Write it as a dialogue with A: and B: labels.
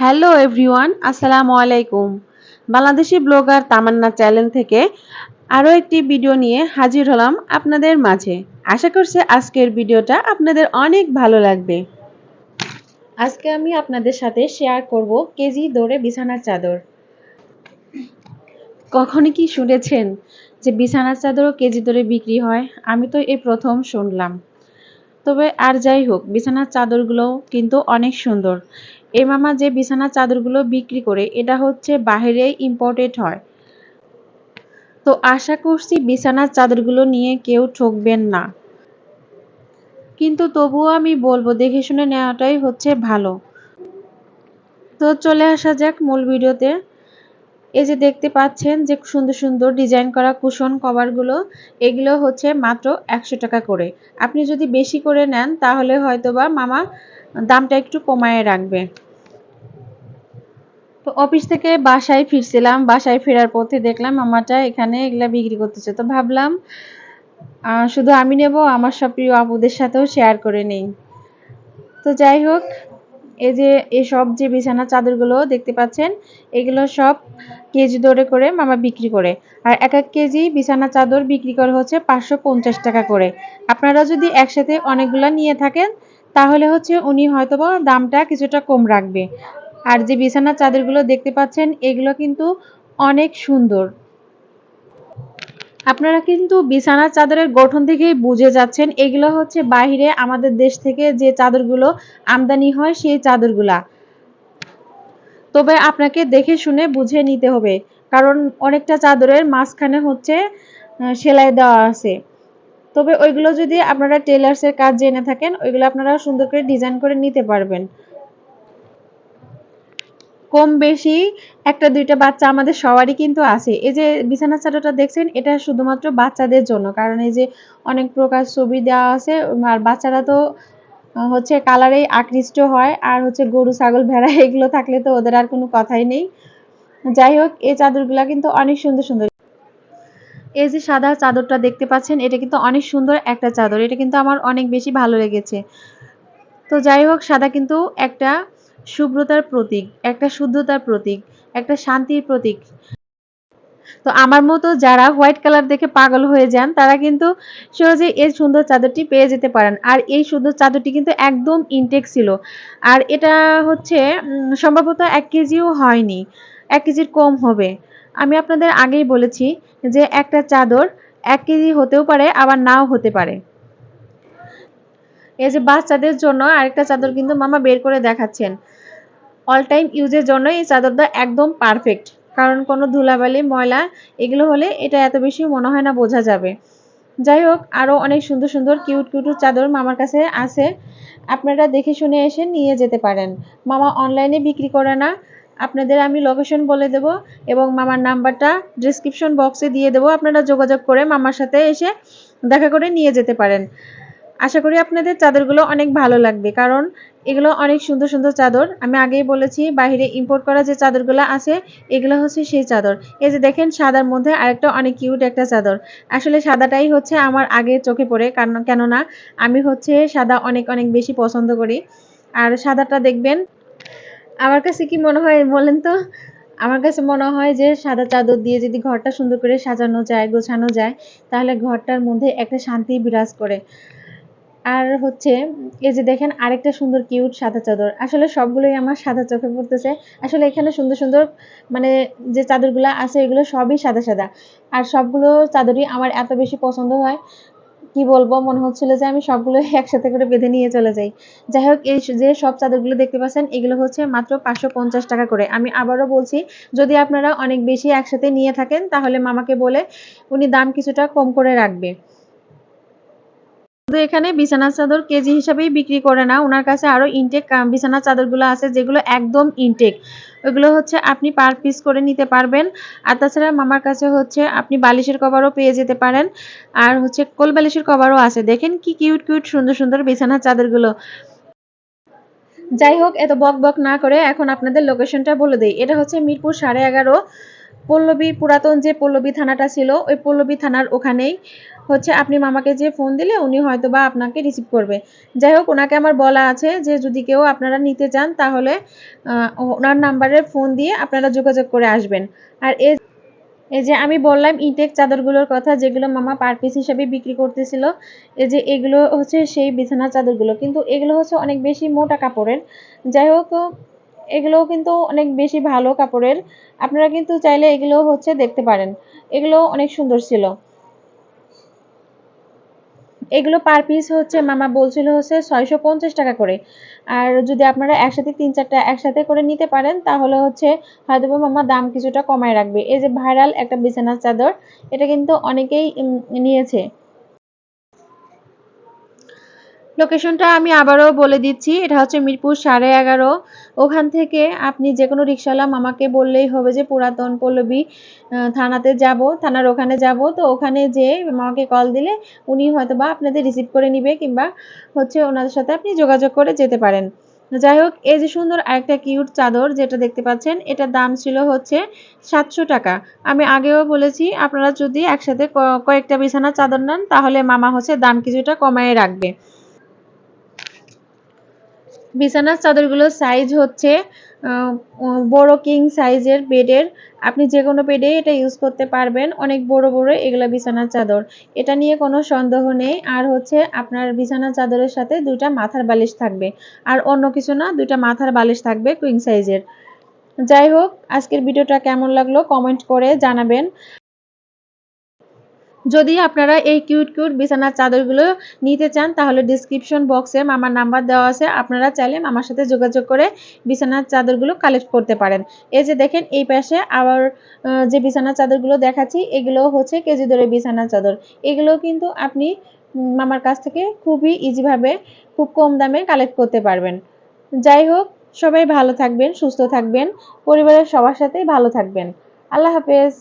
A: Hello everyone আসসালামু আলাইকুম Bangladeshi blogger তামান্না channel থেকে আরও একটি ভিডিও নিয়ে হাজির হলাম আপনাদের মাঝে। আশা করছি আজকের ভিডিওটা আপনাদের অনেক ভালো লাগবে। আজকে আমি আপনাদের সাথে শেয়ার করব কেজি দরে বিছানার চাদর। কখনো কি শুনেছেন যে বিছানার চাদরও কেজি দরে বিক্রি হয়? আমি তো এই প্রথম শুনলাম। তবে আর যাই হোক, বিছানার চাদরগুলোও কিন্তু অনেক সুন্দর। এই মামা যে বিছানার চাদরগুলো বিক্রি করে, এটা হচ্ছে বাহিরে ইম্পোর্টেড হয়। তো আশা করছি বিছানার চাদরগুলো নিয়ে কেউ ঠকবেন না। কিন্তু তবুও আমি বলব, দেখে শুনে নেওয়াটাই হচ্ছে ভালো। তো চলে আসা যাক মূল ভিডিওতে। এই যে দেখতে পাচ্ছেন যে সুন্দর সুন্দর ডিজাইন করা কুশন কভারগুলো, এগুলো হচ্ছে মাত্র একশো টাকা করে। আপনি যদি বেশি করে নেন, তাহলে হয়তোবা মামা দামটা একটু কমায় রাখবে। তো অফিস থেকে বাসায় ফিরছিলাম, বাসায় ফেরার পথে দেখলাম মামাটা এখানে এগুলা বিক্রি করতেছে। তো ভাবলাম শুধু আমি নেব, আমার সব প্রিয় আপুদের সাথেও শেয়ার করে নেই। তো যাই হোক এই যে এসব যে বিছানা চাদরগুলো দেখতে পাচ্ছেন, এগুলো সব কেজি দরে করে মামা বিক্রি করে। আর এক এক কেজি বিছানা চাদর বিক্রি করে হচ্ছে পাঁচশো পঞ্চাশ টাকা করে। আপনারা যদি একসাথে অনেকগুলো নিয়ে থাকেন, তাহলে হচ্ছে উনি হয়তোবা দামটা কিছুটা কম রাখবে। আর যে বিছানার চাদরগুলো দেখতে পাচ্ছেন, এগুলো কিন্তু অনেক সুন্দর। আপনারা কিন্তু বিছানার চাদরের গঠন থেকেই বুঝে যাচ্ছেন, এগুলো হচ্ছে বাহিরে আমাদের দেশ থেকে যে চাদরগুলো আমদানি হয় সেই চাদরগুলা। তবে আপনাকে দেখে শুনে বুঝে নিতে হবে, কারণ অনেকটা চাদরের মাঝখানে হচ্ছে সেলাই দেওয়া আছে। তবে ওইগুলো যদি আপনারা টেলার্সের কাজ জেনে থাকেন, ওইগুলো আপনারা সুন্দর করে ডিজাইন করে নিতে পারবেন। কম বেশি একটা দুইটা বাচ্চা আমাদের সবারই কিন্তু আছে। এই যে বিছানা চাদরটা দেখছেন, এটা শুধুমাত্র বাচ্চাদের জন্য। কারণ এই যে অনেক প্রকার ছবি দেওয়া আছে, আর বাচ্চারা তো হচ্ছে কালারেই আকৃষ্ট হয়, আর হচ্ছে গরু, ছাগল, ভেড়া, এগুলো থাকলে তো ওদের আর কোনো কথাই নেই। যাই হোক, এই চাদরগুলা কিন্তু অনেক সুন্দর সুন্দর। এই যে সাদা চাদরটা দেখতে পাচ্ছেন, এটা কিন্তু অনেক সুন্দর একটা চাদর। এটা কিন্তু আমার অনেক বেশি ভালো লেগেছে। তো যাই হোক, সাদা কিন্তু একটা শুভ্রতার প্রতীক, একটা শুদ্ধতার প্রতীক, একটা শান্তির প্রতীক। তো আমার মতো যারা হোয়াইট কালার দেখে পাগল হয়ে যান, তারা কিন্তু সহজে এই সুন্দর চাদরটি পেয়ে যেতে পারেন। আর এই সুন্দর চাদরটি কিন্তু একদম ইনটেক ছিল। আর এটা হচ্ছে সম্ভবত এক কেজিও হয়নি। এক কেজির কম হবে। আমি আপনাদের আগেই বলেছি যে একটা চাদর এক কেজি হতেও পারে, আবার নাও হতে পারে। এই যে বাচ্চাদের জন্য আরেকটা চাদর কিন্তু মামা বের করে দেখাচ্ছেন। অল টাইম ইউজের জন্য এই চাদরটা একদম পারফেক্ট কারণ কোনো ধুলাবালি, ময়লা, এগুলো হলে এটা এত বেশি মনে হয় না বোঝা যাবে। যাই হোক, আরও অনেক সুন্দর সুন্দর কিউট কিউট চাদর মামার কাছে আছে। আপনারা দেখে শুনে এসে নিয়ে যেতে পারেন। মামা অনলাইনে বিক্রি করে না। আপনাদের আমি লোকেশন বলে দেব এবং মামার নাম্বারটা ডিসক্রিপশন বক্সে দিয়ে দেবো। আপনারা যোগাযোগ করে মামার সাথে এসে দেখা করে নিয়ে যেতে পারেন। আশা করি আপনাদের চাদরগুলো অনেক ভালো লাগবে, কারণ এগুলো অনেক সুন্দর সুন্দর চাদর। আমি আগেই বলেছি বাহিরে ইম্পোর্ট করা যে চাদরগুলো আছে, এগুলো হচ্ছে সেই চাদর। এই যে দেখেন, সাদার মধ্যে আরেকটা অনেক কিউট একটা চাদর। আসলে সাদাটাই হচ্ছে আমার আগে চোখে পড়ে, কারণ কেননা আমি হচ্ছে সাদা অনেক অনেক বেশি পছন্দ করি। আর সাদাটা দেখবেন, আমার কাছে কি মনে হয় বলেন তো? আমার কাছে মনে হয় যে সাদা চাদর দিয়ে যদি ঘরটা সুন্দর করে সাজানো যায়, গোছানো যায়, তাহলে ঘরটার মধ্যে একটা শান্তি বিরাজ করে। আর হচ্ছে, এই যে দেখেন আরেকটা সুন্দর কিউট সাদা চাদর। আসলে সবগুলোই আমার সাদা চোখে পড়তেছে। আসলে এখানে সুন্দর সুন্দর মানে যে চাদরগুলো আছে, এগুলো সবই সাদা সাদা। আর সবগুলো চাদরই আমার এত বেশি পছন্দ হয়, কি বলব, মনে হচ্ছিল যে আমি সবগুলো একসাথে করে বেঁধে নিয়ে চলে যাই। যাই হোক, এই যে সব চাদরগুলো দেখতে পাচ্ছেন, এগুলো হচ্ছে মাত্র পাঁচশো পঞ্চাশ টাকা করে। আমি আবারও বলছি, যদি আপনারা অনেক বেশি একসাথে নিয়ে থাকেন, তাহলে মামাকে বলে উনি দাম কিছুটা কম করে রাখবে। শুধু এখানে বিছানার চাদর কেজি হিসাবেই বিক্রি করে না, ওনার কাছে আরও ইনটেক বিছানার চাদরগুলো আছে যেগুলো একদম ইনটেক ওইগুলো হচ্ছে আপনি পার পিস করে নিতে পারবেন। আর তাছাড়া মামার কাছে হচ্ছে আপনি বালিশের কভারও পেয়ে যেতে পারেন। আর হচ্ছে কোল বালিশের কভারও আছে। দেখেন কি কিউট কিউট সুন্দর সুন্দর বিছানার চাদরগুলো। যাই হোক, এত বক বক না করে এখন আপনাদের লোকেশনটা বলে দিই। এটা হচ্ছে মিরপুর সাড়ে এগারো। পল্লবী পুরাতন যে পল্লবী থানাটা ছিল, ওই পল্লবী থানার ওখানেই। হচ্ছে আপনি মামাকে যে ফোন দিলে উনি হয়তো বা আপনাকে রিসিভ করবে। যাই হোক, ওনাকে আমার বলা আছে যে যদি কেউ আপনারা নিতে চান, তাহলে ওনার নাম্বারে ফোন দিয়ে আপনারা যোগাযোগ করে আসবেন। আর এ, এই যে আমি বললাম ইনটেক চাদরগুলোর কথা, যেগুলো মামা পার পিস হিসেবে বিক্রি করতেছিল, এই যে এগুলো হচ্ছে সেই বিছানার চাদরগুলো। কিন্তু এগুলো হচ্ছে অনেক বেশি মোটা কাপড়ের। যাই হোক এগুলো কিন্তু অনেক বেশি ভালো কাপড়ের। আপনারা কিন্তু চাইলে এগুলো হচ্ছে দেখতে পারেন। এগুলো অনেক সুন্দর ছিল। এগুলো পার পিস হচ্ছে, মামা বলছিল হচ্ছে ছয়শো পঞ্চাশ টাকা করে। আর যদি আপনারা একসাথে তিন চারটা একসাথে করে নিতে পারেন, তাহলে হচ্ছে হয়তো মামা দাম কিছুটা কমায় রাখবে। এই যে ভাইরাল একটা বিছানার চাদর, এটা কিন্তু অনেকেই নিয়েছে। লোকেশনটা আমি আবারও বলে দিচ্ছি, এটা হচ্ছে মিরপুর সাড়ে এগারো। ওখান থেকে আপনি যে কোনো রিক্সাওয়ালা মামাকে বললেই হবে যে, পুরাতন পল্লবী থানাতে যাব, থানার ওখানে যাব। তো ওখানে যে মামাকে কল দিলে উনি হয়তো বা আপনাদের রিসিভ করে নিবে কিংবা হচ্ছে ওনাদের সাথে আপনি যোগাযোগ করে যেতে পারেন। যাই হোক, এই যে সুন্দর আরেকটা কিউট চাদর যেটা দেখতে পাচ্ছেন, এটার দাম ছিল হচ্ছে সাতশো টাকা। আমি আগেও বলেছি, আপনারা যদি একসাথে কয়েকটা বিছানার চাদর নেন, তাহলে মামা হচ্ছে দাম কিছুটা কমায় রাখবে। বিছানার চাদরগুলোর সাইজ হচ্ছে বড় কিং সাইজের বেডের। আপনি যে কোনো বেডে এটা ইউজ করতে পারবেন। অনেক বড় বড় এগুলো বিছানার চাদর। এটা নিয়ে কোনো সন্দেহ নেই। আর হচ্ছে আপনার বিছানার চাদরের সাথে দুইটা মাথার বালিশ থাকবে। আর অন্য কিছু না, দুইটা মাথার বালিশ থাকবে কুইং সাইজের যাই হোক, আজকের ভিডিওটা কেমন লাগল? কমেন্ট করে জানাবেন। যদি আপনারা এই কিউট কিউট বিছানার চাদরগুলো নিতে চান, তাহলে ডিসক্রিপশন বক্সে মামার নাম্বার দেওয়া আছে। আপনারা চাইলে মামার সাথে যোগাযোগ করে বিছানার চাদরগুলো কালেক্ট করতে পারেন। এই যে দেখেন, এই পাশে আবার যে বিছানার চাদরগুলো দেখাচ্ছি, এগুলো হচ্ছে কেজি দরে বিছানার চাদর। এগুলো কিন্তু আপনি মামার কাছ থেকে খুবই ইজিভাবে খুব কম দামে কালেক্ট করতে পারবেন। যাই হোক, সবাই ভালো থাকবেন, সুস্থ থাকবেন। পরিবারের সবার সাথেই ভালো থাকবেন। আল্লাহ হাফেজ।